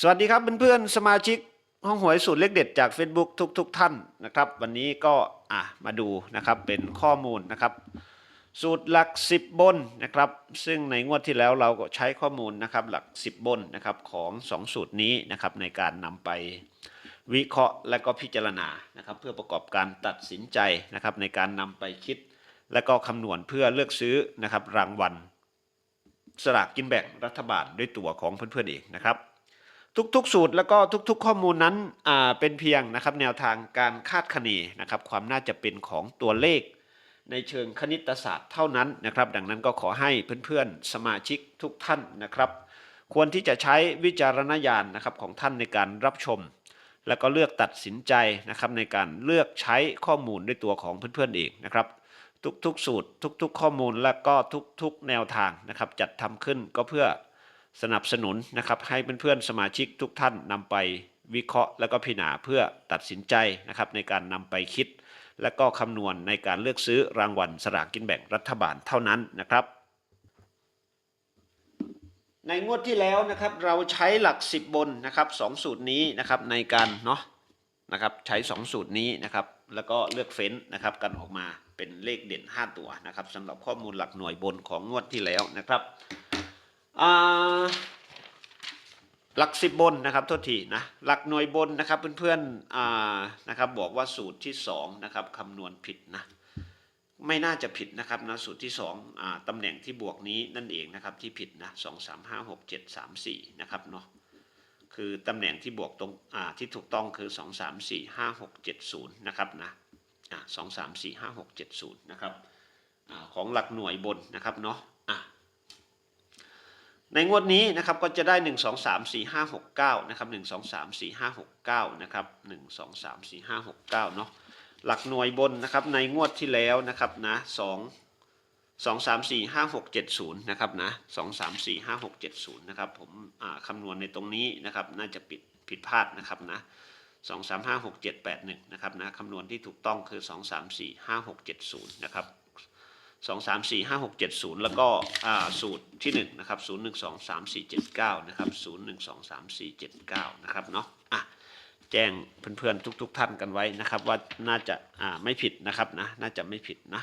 สวัสดีครับเพื่อนๆสมาชิกห้องหวยสูตรเลขเด็ดจาก Facebook ทุกๆทท่านนะครับ วันนี้ก็อะมาดูนะครับเป็นข้อมูลนะครับ สูตรหลัก 10 บนนะครับ ซึ่งในงวดที่แล้วเราก็ใช้ข้อมูลนะครับหลัก 10 บนนะครับของ 2 สูตรนี้นะครับในการนำไปวิเคราะห์และก็พิจารณานะครับ เพื่อประกอบการตัดสินใจนะครับในการนำไปคิด และก็คำนวณเพื่อเลือกซื้อนะครับรางวัลสลากกินแบ่งรัฐบาลด้วยตัวของเพื่อนๆเองนะครับ ทุกๆ สูตรแล้วก็ทุกๆ ข้อมูลนั้นเป็นเพียงนะครับแนวทางการคาดคะเนนะครับความน่าจะเป็นของตัวเลข ในเชิงคณิตศาสตร์เท่านั้นนะครับ ดังนั้นก็ขอให้เพื่อนๆ สมาชิกทุกท่านนะครับ ควรที่จะใช้วิจารณญาณนะครับของท่านในการรับชม แล้วก็เลือกตัดสินใจนะครับในการเลือกใช้ข้อมูลด้วยตัวของเพื่อนๆเองนะครับทุกๆ สูตรทุกๆ ข้อมูลและก็ทุกๆ แนวทางนะครับจัดทำขึ้นก็เพื่อ สนับสนุนนะครับให้เพื่อนๆสมาชิกทุกท่านนำไปวิเคราะห์แล้วก็พิจารณาเพื่อตัดสินใจนะครับในการนำไปคิด และก็คำนวณในการเลือกซื้อรางวัลสลากกินแบ่งรัฐบาลเท่านั้นนะครับ ในงวดที่แล้วนะครับเราใช้หลัก 10 บนนะครับสองสูตรนี้นะครับในการเนาะนะครับใช้ 2 สูตรนี้นะครับแล้วก็เลือกเฟ้นนะครับกันออกมาเป็นเลขเด่น 5 ตัวนะครับสำหรับข้อมูลหลักหน่วยบนของงวดที่แล้วนะครับ หลัก10บบนนะครับโทษทีนะหลักหน่วยบนนะครับเพื่อนๆนะครับบอกว่าสูตรที่2นะครับคำนวณผิดนะไม่น่าจะผิดนะครับนะสูตรที่2อ่าตำแหน่งที่บวกนี้นั่นเองนะครับที่ผิดนะสองสามห้าหกเจ็ดสามสี่นะครับเนาะคือตำแหน่งที่บวกตรงอ่าที่ถูกต้องคือสองสามสี่ห้าหกเจ็ดศูนย์นะครับนะอ่าสองสามสี่ห้าหกเจ็ดศูนย์นะครับอ่าของหลักหน่วยบนนะครับเนาะ ในงวดนี้นะครับก็จะได้หนึ่งสองสามสี่ห้าหกเก้านะครับหนึ่งสองสามสี่ห้าหกเก้านะครับหนึ่งสองสามสี่ห้าหกเก้าเนาะหลักหน่วยบนนะครับในงวดที่แล้วนะครับนะสองสองสามสี่ห้าหกเจ็ดศูนย์นะครับนะสองสามสี่ห้าหกเจ็ดศูนย์นะครับผมคำนวณในตรงนี้นะครับน่าจะผิดผิดพลาดนะครับนะสองสามห้าหกเจ็ดแปดหนึ่งนะครับนะคำนวณที่ถูกต้องคือสองสามสี่ห้าหกเจ็ดศูนย์นะครับ สองสามสี่ห้าหกเจ็ดศูนย์แล้วก็สูตรที่หนึ่งนะครับศูนย์หนึ่งสองสามสี่เจ็ดเก้านะครับศูนย์หนึ่งสองสามสี่เจ็ดเก้านะครับเนาะอะแจ้งเพื่อนๆทุกๆท่านกันไว้นะครับ ว่าน่าจะอ่าไม่ผิดนะครับนะน่าจะไม่ผิดนะ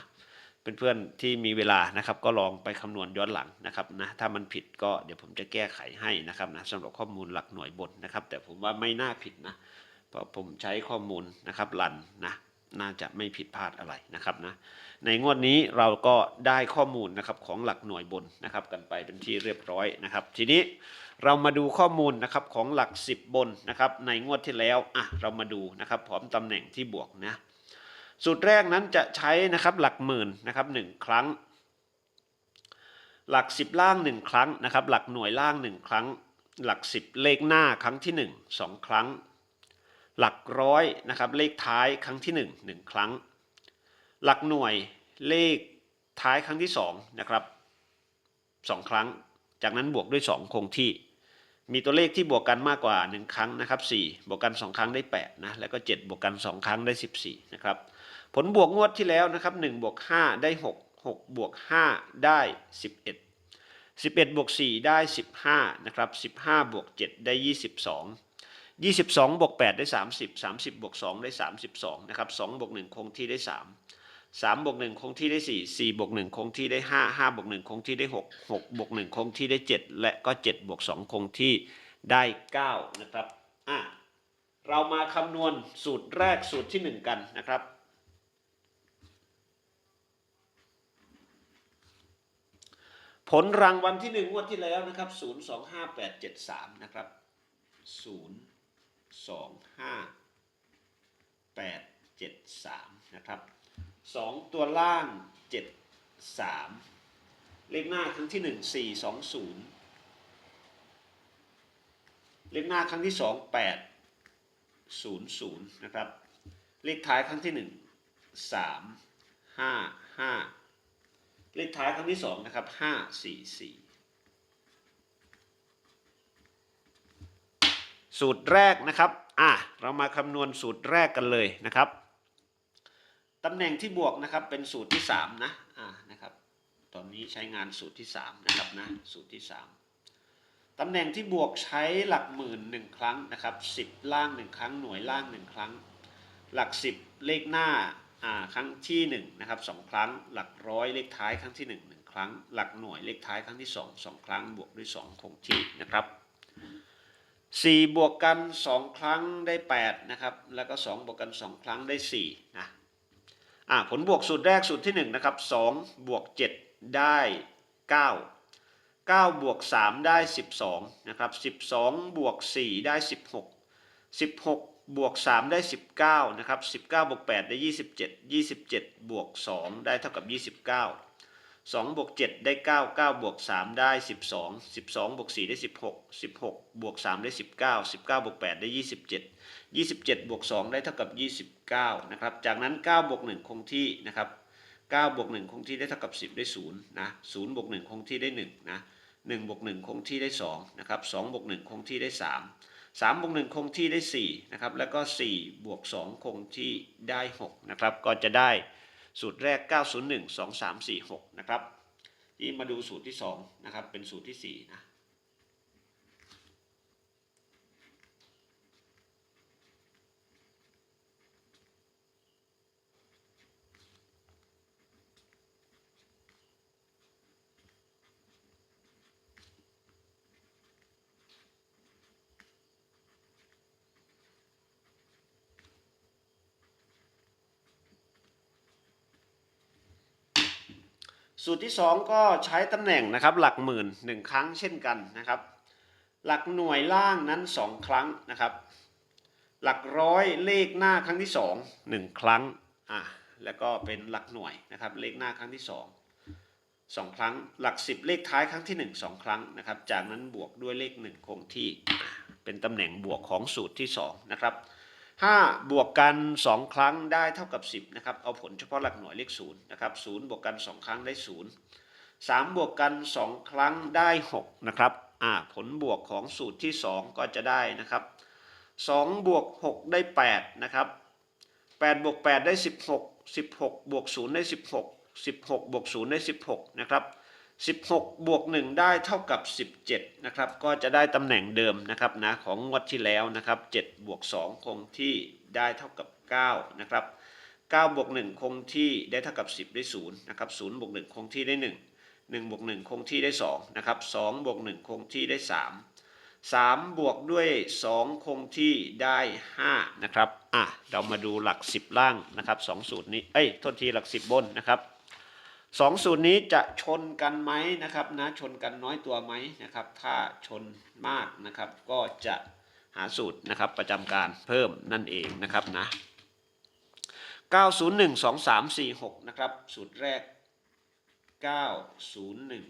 เพื่อนๆที่มีเวลานะครับ ก็ลองไปคำนวณย้อนหลังนะครับนะถ้ามันผิดก็เดี๋ยวผมจะแก้ไขให้นะครับนะสำหรับข้อมูลหลักหน่วยบนนะครับ แต่ผมว่าไม่น่าผิดนะเพราะผมใช้ข้อมูลนะครับรันนะ น่าจะไม่ผิดพลาดอะไรนะครับนะในงวดนี้เราก็ได้ข้อมูลนะครับของหลักหน่วยบนนะครับกันไปเป็นที่เรียบร้อยนะครับ ทีนี้เรามาดูข้อมูลนะครับของหลัก 10 บนนะครับในงวดที่แล้วอะเรามาดูนะครับพร้อมตำแหน่งที่บวกนะสูตรแรกนั้นจะใช้นะครับหลักหมื่นนะครับหนึ่งครั้ง หลัก 10 ล่าง 1 ครั้งนะครับหลักหน่วยล่าง 1 ครั้ง หลัก 10 เลขหน้าครั้งที่ 1 2 ครั้ง หลักร้อยนะครับเลขท้ายครั้งที่ 1 1 ครั้ง หลักหน่วยเลขท้ายครั้งที่2นะครับ2 ครั้ง จากนั้นบวกด้วย 2 คงที่ มีตัวเลขที่บวกกันมากกว่า 1 ครั้งนะครับ4บวกกัน 2 ครั้งได้8นะแล้วก็ 7 บวกกัน 2 ครั้งได้ 14นะครับผลบวกงวดที่แล้วนะครับ1บวก5ได้ 6 6บวก5ได้ 11 11บวก4ได้ 15นะครับ15บวก7ได้ 22 22บวก8ได้ 30 30บวก2ได้ 32นะครับ2บวก1คงที่ได้ 3 3บวก1คงที่ได้ 4 4บวก1คงที่ได้ 5 5บวก1คงที่ได้ 6 6บวก1คงที่ได้ 7 และก็7บวก2คงที่ได้ 9 นะครับอะเรามาคำนวณสูตรแรกสูตรที่ 1 กันนะครับผลรางวัลที่1งวดที่แล้วนะครับ 025873 นะครับ 2 5 8 7 3 นะครับสองตัวล่างเจ็ดสามเลขหน้าครั้งที่หนึ่งสี่สองศูนย์เลขหน้าครั้งที่สองแปดศูนย์ศูนย์นะครับ เลขท้ายครั้งที่หนึ่งสามห้าห้าเลขท้ายครั้งที่สองนะครับห้าสี่ สูตรแรกนะครับอะเรามาคำนวณสูตรแรกกันเลยนะครับตำแหน่งที่บวกนะครับเป็นสูตรที่3นะอ่านะครับตอนนี้ใช้งานสูตรที่3นะครับนะสูตรที่ 3ตำแหน่งที่บวกใช้หลักหมื่นหนึ่งครั้งนะครับสิบล่างหนึ่งครั้งหน่วยล่างหนึ่งครั้ง หลักสิบเลขหน้าอ่าครั้งที่หนึ่งนะครับสองครั้ง หลักร้อยเลขท้ายครั้งที่หนึ่งหนึ่งครั้ง หลักหน่วยเลขท้ายครั้งที่สองสองครั้งบวกด้วยสองคงที่นะครับ สี่บวกกันสองครั้งได้แปดนะครับ แล้วก็สองบวกกันสองครั้งได้สี่นะอ่าผลบวกสูตรแรกสูตรที่หนึ่งนะครับสองบวกเจ็ดได้เก้า9บวก3ได้12นะครับ12บสองบวก4ได้16 16บหกบวก3ได้19นะครับ19บเก้าบวก8ได้27 27บเจ็ดยี่สิบเจ็ดบวก2ได้เท่ากับ29 2บวก7ได้ 9 9บวก3ได้ 12 12บวก4ได้ 16 16บวก3ได้ 19 19บวก8ได้ 27 27บวก2ได้เท่ากับ 29นะครับ จากนั้น 9บวก1คงที่นะครับ9บวก1คงที่ได้เท่ากับ 10 ได้0นะ0บวก1คงที่ได้1นะ1บวก1คงที่ได้2นะครับ2บวก1คงที่ได้ 3 3บวก1คงที่ได้4นะครับ แล้วก็4บวก2คงที่ได้6นะครับ ก็จะได้ สูตรแรก 901 2 3 4 6 นะครับที่มาดูสูตรที่2นะครับ เป็นสูตรที่4นะ สูตรที่ 2 ก็ใช้ตำแหน่งนะครับหลักหมื่นหนึ่งครั้งเช่นกันนะครับ หลักหน่วยล่างนั้น 2 ครั้งนะครับ หลักร้อยเลขหน้าครั้งที่ 2 1 ครั้งอะแล้วก็เป็นหลักหน่วยนะครับเลขหน้าครั้งที่ 2 2 ครั้ง หลัก 10 เลขท้ายครั้งที่ 1 2 ครั้งนะครับ จากนั้นบวกด้วยเลข 1 คงที่เป็นตำแหน่งบวกของสูตรที่ 2 นะครับ 5 บวกกัน 2 ครั้งได้เท่ากับ 10นะครับเอาผลเฉพาะหลักหน่วยเลข0นะครับ0บวกกัน 2 ครั้งได้ 0 3 บวกกัน 2 ครั้งได้ 6 นะครับอ่าผลบวกของสูตรที่ 2 ก็จะได้นะครับ2บวก6ได้ 8 นะครับ8บวก8ได้ 16 16บวก0ได้ 16 16บวก0ได้ 16 นะครับ 16 บวก 1 ได้เท่ากับ 17 นะครับ ก็จะได้ตำแหน่งเดิมนะครับนะของงวดที่แล้วนะครับ7บวก 2 คงที่ได้เท่ากับ 9 นะครับ9บวก 1 คงที่ได้เท่ากับ 10 ได้0นะครับ0บวก 1 คงที่ได้ 1 1บวก 1 คงที่ได้ 2 นะครับ2บวก 1 คงที่ได้ 3 3 บวกด้วย 2 คงที่ได้ 5 นะครับ อะ เรามาดูหลัก 10 ล่างนะครับ 2 สูตรนี้ เอ้ย โทษทีหลัก 10 บนนะครับ สองสูตรนี้จะชนกันไหมนะครับนะชนกันน้อยตัวไหมนะครับ ถ้าชนมากนะครับ ก็จะหาสูตรนะครับประจำการเพิ่มนั่นเองนะครับนะ901 2346นะครับสูตรแรก 901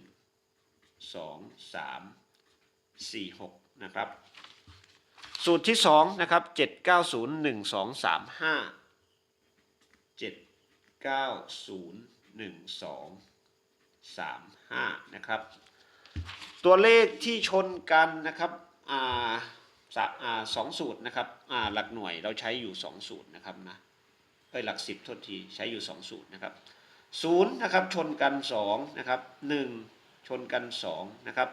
23 46นะครับสูตรที่2นะครับ790 1235 790 1235 นะครับ ตัวเลขที่ชนกันนะครับอ่าสะอ่าสองสูตรนะครับอ่าหลักหน่วยเราใช้อยู่ 2 สูตรนะครับนะเอ้ยหลักสิบโทษทีใช้อยู่ 2 สูตรนะครับศูนย์นะครับชนกัน2นะครับ1 ชนกัน2นะครับ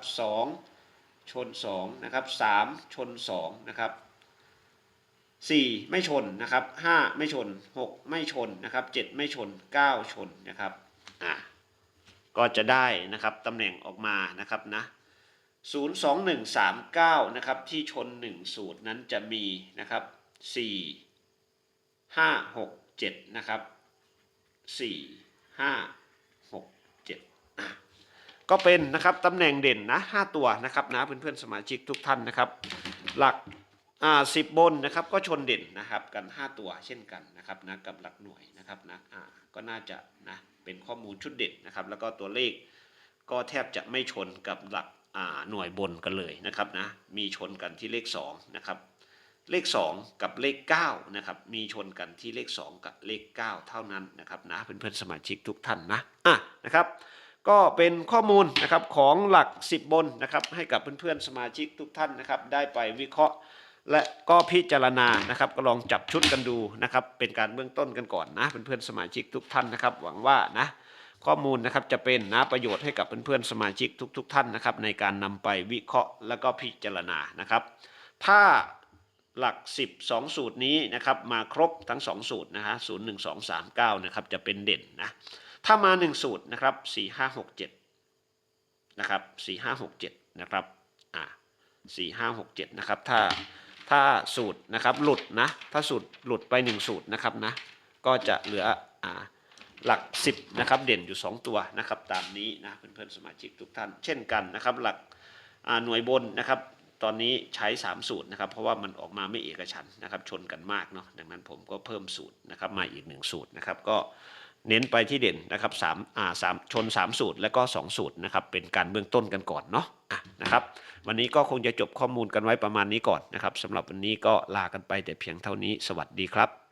2ชน2นะครับ3ชน2นะครับ 4 ไม่ชนนะครับ 5 ไม่ชน 6 ไม่ชนนะครับ 7 ไม่ชน 9 ชนนะครับอะก็จะได้นะครับตำแหน่งออกมานะครับนะ02139นะครับที่ชน 1 สูตรนั้นจะมีนะครับ 4 5 6 7นะครับ4 5 6 7 ก็เป็นนะครับตำแหน่งเด่นนะ 5 ตัวนะครับนะเพื่อนๆสมาชิกทุกท่านนะครับ หลัก อ่าสิบบนนะครับก็ชนเด่นนะครับกัน 5 ตัวเช่นกันนะครับนะกับหลักหน่วยนะครับนะอ่าก็น่าจะนะเป็นข้อมูลชุดเด่นนะครับ แล้วก็ตัวเลขก็แทบจะไม่ชนกับหลักอ่าหน่วยบนกันเลยนะครับนะมีชนกันที่เลข2นะครับเลข 2 กับเลข9นะครับมีชนกันที่เลข 2 กับเลข 9 เท่านั้นนะครับนะเพื่อนๆสมาชิกทุกท่านนะอะนะครับก็เป็นข้อมูลนะครับของหลัก 10 บนนะครับให้กับเพื่อนๆสมาชิกทุกท่านนะครับได้ไปวิเคราะห์ และก็พิจารณานะครับก็ลองจับชุดกันดูนะครับ เป็นการเบื้องต้นกันก่อนนะเพื่อนๆสมาชิกทุกท่านนะครับ หวังว่านะข้อมูลนะครับจะเป็นนะประโยชน์ให้กับเพื่อนๆสมาชิกทุกๆท่านนะครับ ในการนำไปวิเคราะห์แล้วก็พิจารณานะครับ ถ้าหลัก 10 2 สูตรนี้นะครับมาครบทั้ง 2 สูตรนะฮะ0 1 2 3 9นะครับจะเป็นเด่นนะถ้ามา 1 สูตรนะครับ4 5 6 7นะครับ4 5 6 7นะครับอ่า4 5 6 7นะครับถ้า ถ้าสูตรนะครับหลุดนะถ้าสูตรหลุดไป 1 สูตรนะครับนะก็จะเหลืออหลัก 10นะครับเด่นอยู่ 2 ตัวนะครับตามนี้นะเพื่อนๆสมาชิกทุกท่าน เช่นกันนะครับหลักหน่วยบนนะครับตอนนี้ใช้ 3 สูตรนะครับเพราะว่ามันออกมาไม่เอกฉันนะครับชนกันมากเนาะดังนั้นผมก็เพิ่มสูตรนะครับมาอีก 1 สูตรนะครับก็ เน้นไปที่เด่นนะครับสามอ่าสามชน 3 สูตรแล้วก็ 2 สูตรนะครับเป็นการเบื้องต้นกันก่อนเนาะะนะครับวันนี้ก็คงจะจบข้อมูลกันไว้ประมาณนี้ก่อนนะครับสำหรับวันนี้ก็ลากันไปแต่เพียงเท่านี้สวัสดีครับ